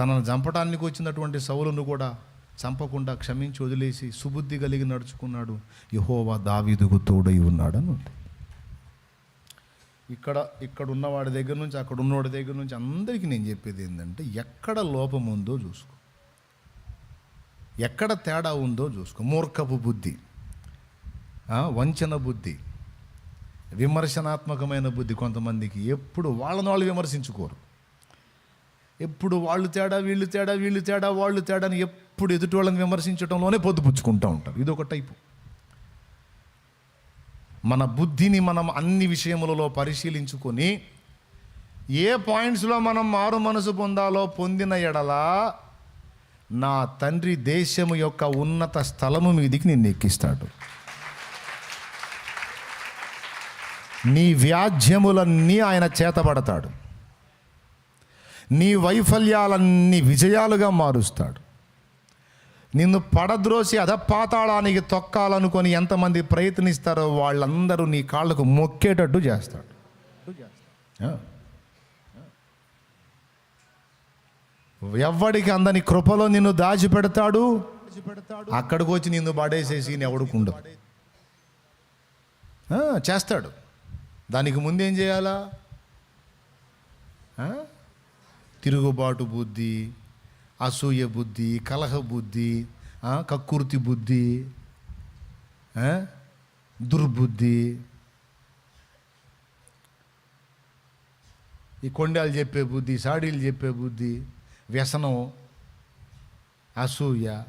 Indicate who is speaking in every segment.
Speaker 1: తనను చంపటానికి వచ్చినటువంటి సౌలును కూడా చంపకుండా క్షమించి వదిలేసి సుబుద్ధి కలిగి నడుచుకున్నాడు. యహోవా దావీదుకు తోడై ఉన్నాడని ఉంది. ఇక్కడ ఇక్కడ ఉన్నవాడి దగ్గర నుంచి అక్కడ ఉన్నవాడి దగ్గర నుంచి అందరికీ నేను చెప్పేది ఏంటంటే ఎక్కడ లోపం ఉందో చూసుకో. ఎక్కడ తేడా ఉందో చూసుకో. మూర్ఖపు బుద్ధి వంచన బుద్ధి విమర్శనాత్మకమైన బుద్ధి కొంతమందికి ఎప్పుడు వాళ్ళని వాళ్ళు విమర్శించుకోరు. ఎప్పుడు వాళ్ళు తేడా వీళ్ళు తేడా వీళ్ళు తేడా వాళ్ళు తేడా అని ఎప్పుడు ఎదుటి వాళ్ళని విమర్శించడంలోనే పొద్దుపుచ్చుకుంటూ ఉంటారు. ఇది ఒక టైపు. మన బుద్ధిని మనం అన్ని విషయములలో పరిశీలించుకొని ఏ పాయింట్స్లో మనం మారు మనసు పొందాలో పొందిన ఎడల నా తండ్రి దేశము యొక్క ఉన్నత స్థలము మీదికి నిన్ను ఎక్కిస్తాడు. నీ వ్యాజ్యములన్నీ ఆయన చేతబడతాడు. నీ వైఫల్యాలన్నీ విజయాలుగా మారుస్తాడు. నిన్ను పడద్రోసి అధపాతాళానికి తొక్కాలనుకొని ఎంతమంది ప్రయత్నిస్తారో వాళ్ళందరూ నీ కాళ్ళకు మొక్కేటట్టు చేస్తాడు. ఎవ్వడికి అందని కృపలో నిన్ను దాచిపెడతాడు? అక్కడికి వచ్చి నిన్ను పడేసేసి ఎవడుకుండు చేస్తాడు. దానికి ముందేం చేయాలా? తిరుగుబాటు బుద్ధి అసూయ బుద్ధి కలహ బుద్ధి కక్కుర్తి బుద్ధి దుర్బుద్ధి. ఈ కొండాలు చెప్పే బుద్ధి సాడీలు చెప్పే బుద్ధి వ్యసనం అసూయ.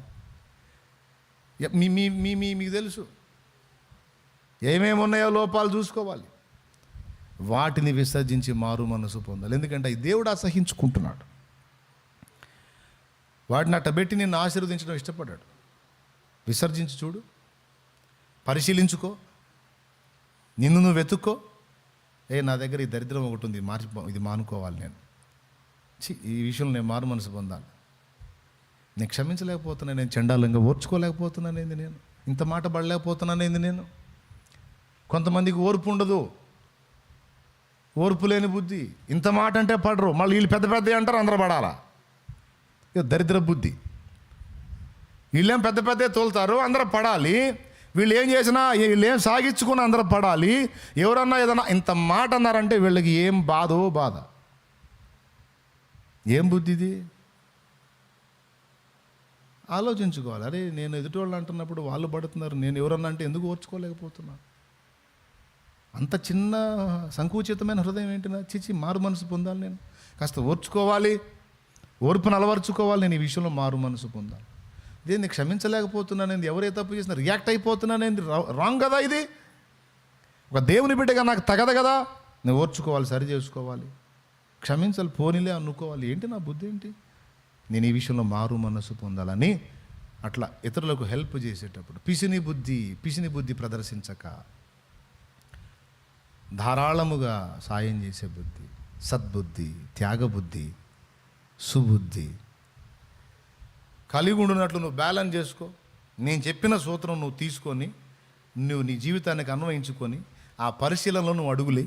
Speaker 1: మీ మీ- మీకు తెలుసు. ఏమేమి ఉన్నాయో లోపాలు చూసుకోవాలి. వాటిని విసర్జించి మారు మనసు పొందాలి. ఎందుకంటే ఈ దేవుడు అసహించుకుంటున్నాడు. వాడిని అట్ట పెట్టి నిన్ను ఆశీర్వదించడం ఇష్టపడ్డాడు. విసర్జించి చూడు. పరిశీలించుకో. నిన్ను నువ్వు వెతుక్కో. ఏ నా దగ్గర ఈ దరిద్రం ఒకటి ఉంది. మార్చి ఇది మానుకోవాలి నేను. ఈ విషయంలో నేను మారు మనసు పొందాలి. నేను క్షమించలేకపోతున్నాను. నేను చండాలంగా ఓర్చుకోలేకపోతున్నానేంది నేను? ఇంత మాట పడలేకపోతున్నానేంది నేను? కొంతమందికి ఓర్పు ఉండదు. ఓర్పు లేని బుద్ధి. ఇంత మాట అంటే పడరు. మళ్ళీ వీళ్ళు పెద్ద పెద్ద అంటారు అందరూ పడాలా? ఇక దరిద్ర బుద్ధి. వీళ్ళేం పెద్ద పెద్ద తోలుతారు అందరూ పడాలి. వీళ్ళు ఏం చేసినా వీళ్ళు ఏం అందరూ పడాలి. ఎవరన్నా ఏదన్నా ఇంత మాట అన్నారంటే వీళ్ళకి ఏం బాధో బాధ. ఏం బుద్ధి ఇది? ఆలోచించుకోవాలి. అరే నేను ఎదుటి వాళ్ళు అంటున్నప్పుడు వాళ్ళు పడుతున్నారు. నేను ఎవరన్నా అంటే ఎందుకు ఓర్చుకోలేకపోతున్నాను అంత చిన్న సంకుచితమైన హృదయం ఏంటి నా చిచి మారు మనసు పొందాలి నేను. కాస్త ఓర్చుకోవాలి. ఓర్పును అలవర్చుకోవాలి. నేను ఈ విషయంలో మారు మనసు పొందాలి. దీన్ని క్షమించలేకపోతున్నానేది ఎవరే తప్పు చేసినా రియాక్ట్ అయిపోతున్నానేది రాంగ్ కదా ఇది? ఒక దేవుని బిడ్డగా నాకు తగదు కదా? నేను ఓర్చుకోవాలి సరి చేసుకోవాలి. క్షమించాలి పోనీలే అనుకోవాలి. ఏంటి నా బుద్ధి ఏంటి? నేను ఈ విషయంలో మారు మనసు పొందాలని అట్లా ఇతరులకు హెల్ప్ చేసేటప్పుడు పిసిని బుద్ధి పిసిని బుద్ధి ప్రదర్శించక ధారాళముగా సాయం చేసే బుద్ధి సద్బుద్ధి త్యాగబుద్ధి సుబుద్ధి. కలిగి ఉండినట్లు నువ్వు బ్యాలెన్స్ చేసుకో. నేను చెప్పిన సూత్రం నువ్వు తీసుకొని నువ్వు నీ జీవితానికి అన్వయించుకొని ఆ పరిశీలనలో నువ్వు అడుగులే.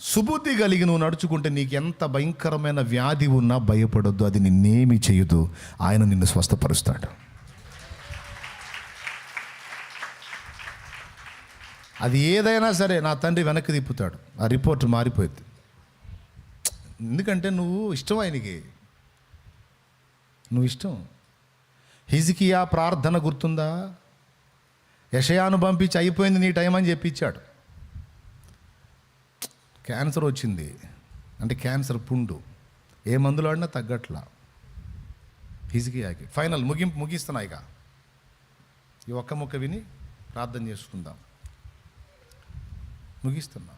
Speaker 1: సుబుద్ధి కలిగి నువ్వు నడుచుకుంటే నీకు ఎంత భయంకరమైన వ్యాధి ఉన్నా భయపడొద్దు. అది నిన్నేమి చేయదు. ఆయన నిన్ను స్వస్థపరుస్తాడు. అది ఏదైనా సరే నా తండ్రి వెనక్కి తిప్పుతాడు. ఆ రిపోర్ట్ మారిపోయింది. ఎందుకంటే నువ్వు ఇష్టం ఆయనకి. నువ్వు ఇష్టం. హిజికియా ప్రార్థన గుర్తుందా? యషయాను పంపించి అయిపోయింది నీ టైం అని చెప్పించాడు. క్యాన్సర్ వచ్చింది. అంటే క్యాన్సర్ పుండు. ఏ మందులు ఆడినా తగ్గట్లా. హిజికియాకి. ఫైనల్ ముగింపు ముగిస్తున్నా ఇక. ఈ ఒక్క ముక్క విని ప్రార్థన చేసుకుందాం. ముగిస్తున్నా.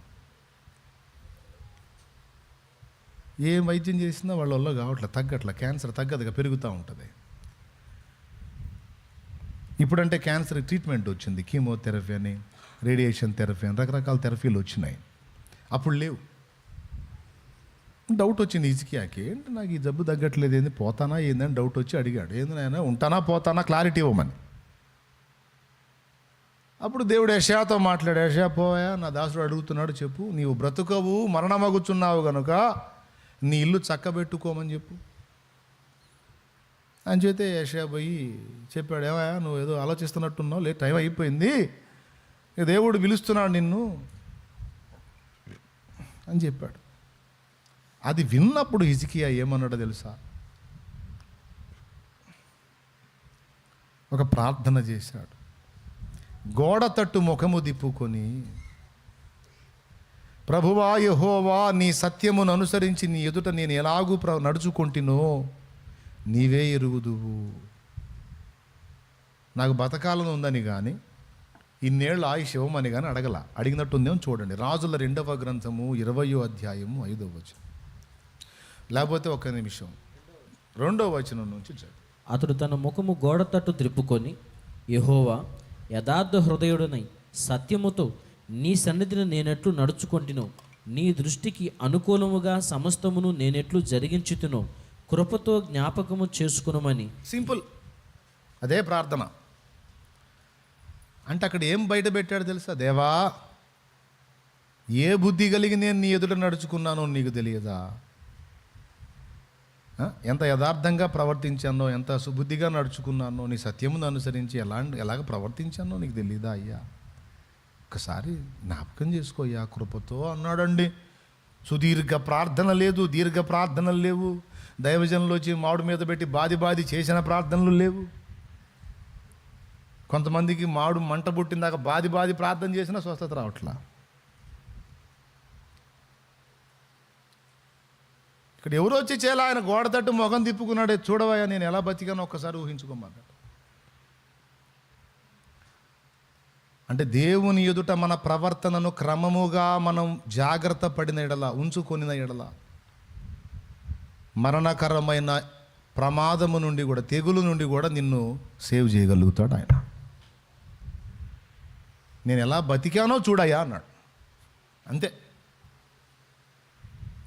Speaker 1: ఏం వైద్యం చేసినా వాళ్ళ వల్ల కావట్లే తగ్గట్ల. క్యాన్సర్ తగ్గదుగా పెరుగుతూ ఉంటుంది. ఇప్పుడంటే క్యాన్సర్ ట్రీట్మెంట్ వచ్చింది. కీమోథెరపీ అని రేడియేషన్ థెరపీ అని రకరకాల థెరపీలు వచ్చినాయి. అప్పుడు లేవు. డౌట్ వచ్చింది ఇజికియాకి ఏంటి నాకు ఈ జబ్బు తగ్గట్లేదు ఏంది పోతానా ఏందని డౌట్ వచ్చి అడిగాడు. ఏంది నాయన ఉంటానా పోతానా క్లారిటీ ఇవ్వమని. అప్పుడు దేవుడు యషయాతో మాట్లాడు యషయా పోయా నా దాసుడు అడుగుతున్నాడు చెప్పు నీవు బ్రతుకవు మరణమగుచున్నావు గనుక నీ ఇల్లు చక్కబెట్టుకోమని చెప్పు. అని చెప్తే యషయా పోయి చెప్పాడు ఏమయ్యా నువ్వు ఏదో ఆలోచిస్తున్నట్టున్నావు లే టైం అయిపోయింది దేవుడు పిలుస్తున్నాడు నిన్ను అని చెప్పాడు. అది విన్నప్పుడు హిజికియా ఏమన్నాడో తెలుసా? ఒక ప్రార్థన చేశాడు. గోడ తట్టు ముఖము దిప్పుకొని ప్రభువా యహోవా నీ సత్యమును అనుసరించి నీ ఎదుట నేను ఎలాగూ ప్ర నడుచుకుంటునో నీవే ఎరుగుదువు. నాకు బతకాలను ఉందని కానీ ఇన్నేళ్ళు ఆయుష్ ఇవ్వమని కానీ అడగల. అడిగినట్టుందేమో చూడండి. రాజుల రెండవ గ్రంథము ఇరవయో అధ్యాయము ఐదవ వచనం. లేకపోతే ఒక నిమిషం. రెండవ వచనం నుంచి
Speaker 2: అతడు తన ముఖము గోడ తట్టు త్రిప్పుకొని యహోవా యథార్థ హృదయుడనై సత్యముతో నీ సన్నిధిని నేనెట్లు నడుచుకొంటినో. నీ దృష్టికి అనుకూలముగా సమస్తమును నేనెట్లు జరిగించుతునో. కృపతో జ్ఞాపకము చేసుకునమని.
Speaker 1: సింపుల్. అదే ప్రార్థన. అంటే అక్కడ ఏం బయట పెట్టాడు తెలుసా? దేవా ఏ బుద్ధి కలిగి నేను నీ ఎదుట నడుచుకున్నానో నీకు తెలియదా? ఎంత యథార్థంగా ప్రవర్తించానో ఎంత సుబుద్ధిగా నడుచుకున్నానో నీ సత్యమును అనుసరించి ఎలా ఎలాగ ప్రవర్తించానో నీకు తెలియదా అయ్యా? ఒకసారి జ్ఞాపకం చేసుకోయ్యా కృపతో అన్నాడండి. సుదీర్ఘ ప్రార్థన లేదు దీర్ఘ ప్రార్థనలు లేవు. దైవజనంలోచి వచ్చి మామిడి మీద పెట్టి బాది బాది చేసిన ప్రార్థనలు లేవు. కొంతమందికి మాడు మంట పుట్టిందాక బాది బాది ప్రార్థన చేసినా స్వస్థత రావట్లా. ఇక్కడ ఎవరు వచ్చి చేయాలి ఆయన గోడ తట్టు మొఖం తిప్పుకున్నాడే చూడవయ్యా నేను ఎలా బతికానో ఒక్కసారి ఊహించుకోమన్నాడు అంటే దేవుని ఎదుట మన ప్రవర్తనను క్రమముగా మనం జాగ్రత్త పడిన ఎడల ఉంచుకొనిన ఎడల మరణకరమైన ప్రమాదము నుండి కూడా తెగులు నుండి కూడా నిన్ను సేవ్ చేయగలుగుతాడు ఆయన. నేను ఎలా బతికానో చూడయ్యా అన్నాడు. అంతే.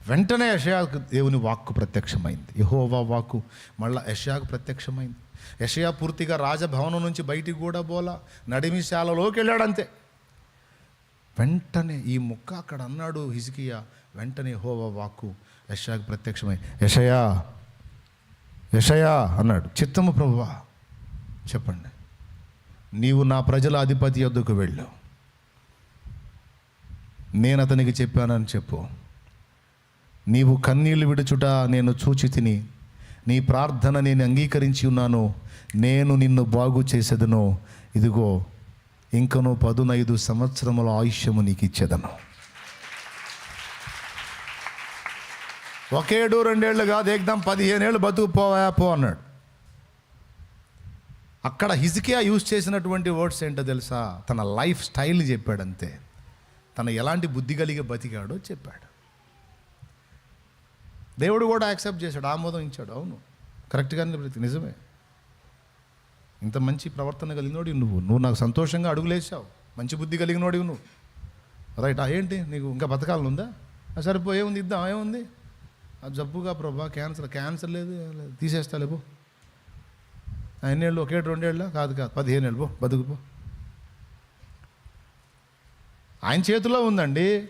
Speaker 1: వెంటనే యషయాకు దేవుని వాక్కు ప్రత్యక్షమైంది. యహోవా వాక్కు మళ్ళీ యషయాకు ప్రత్యక్షమైంది. యషయా పూర్తిగా రాజభవనం నుంచి బయటికి కూడా బోలా నడిమిశాలలోకి వెళ్ళాడంతే. వెంటనే ఈ ముక్క అక్కడ అన్నాడు హిజికియా వెంటనే యెహోవా వాక్కు యషయాకు ప్రత్యక్షమై యషయా యషయా అన్నాడు చిత్తము ప్రభువా చెప్పండి. నీవు నా ప్రజల అధిపతి యొద్దకు వెళ్ళు. నేను అతనికి చెప్పానని చెప్పు. నీవు కన్నీళ్ళు విడుచుట నేను చూచి తిని నీ ప్రార్థన నేను అంగీకరించి ఉన్నాను నేను నిన్ను బాగు చేసేదను. ఇదిగో ఇంకను పదునైదు సంవత్సరముల ఆయుష్యము నీకు ఇచ్చేదను ఒకేడు రెండేళ్ళు కాదు ఏకదం పదిహేనేళ్ళు బతుకు పోవా పో అన్నాడు. అక్కడ హిజికియా యూజ్ చేసినటువంటి వర్డ్స్ ఏంటో తెలుసా? తన లైఫ్ స్టైల్ చెప్పాడంతే. తన ఎలాంటి బుద్ధి కలిగి బతికాడో చెప్పాడు. దేవుడు కూడా యాక్సెప్ట్ చేశాడు ఆమోదం ఇచ్చాడు అవును కరెక్ట్గానే ప్రతి నిజమే. ఇంత మంచి ప్రవర్తన కలిగినోడి నువ్వు. నువ్వు నాకు సంతోషంగా అడుగులేసావు మంచి బుద్ధి కలిగినోడివి నువ్వు. రైట్. ఏంటి? నీకు ఇంకా బతకాలని ఉందా ఆ సరిపో ఏముంది ఇద్దాం. ఏముంది? ఆ జబ్బుగా ప్రభా క్యాన్సర్ క్యాన్సర్ లేదు తీసేస్తా లేబో ఎన్నేళ్ళు ఒకేటి రెండేళ్ళ? కాదు కాదు. పదిహేను ఏళ్ళు పో. బతుకుపో ఆయన చేతిలో ఉందండి.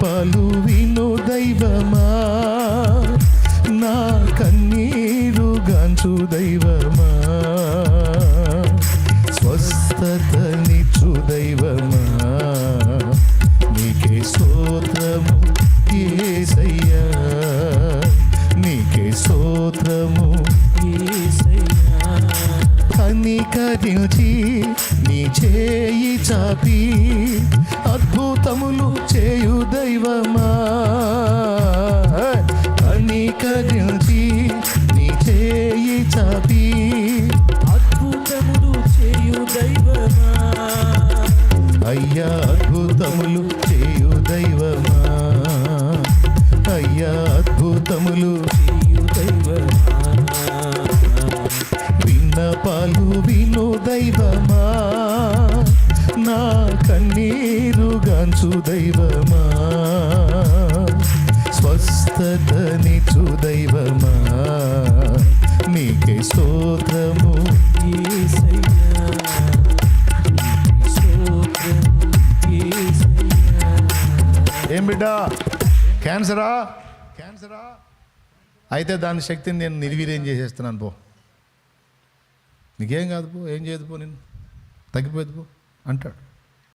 Speaker 1: విన్నపాలు విను దైవమా? అద్భుతములు విన్నపాలు విను దైవమా? నా కన్నీరు గాంచు దైవమా? స్వస్థతనిచు దైవమా? నీకే స్తోత్రము. ఏం బిడ్డా? క్యాన్సరా? అయితే దాని శక్తిని నేను నిర్వీర్యం చేసేస్తున్నాను పో. నీకేం కాదు పో. ఏం చేయదు పో. నేను తగ్గిపోయేది పో. అంటాడు.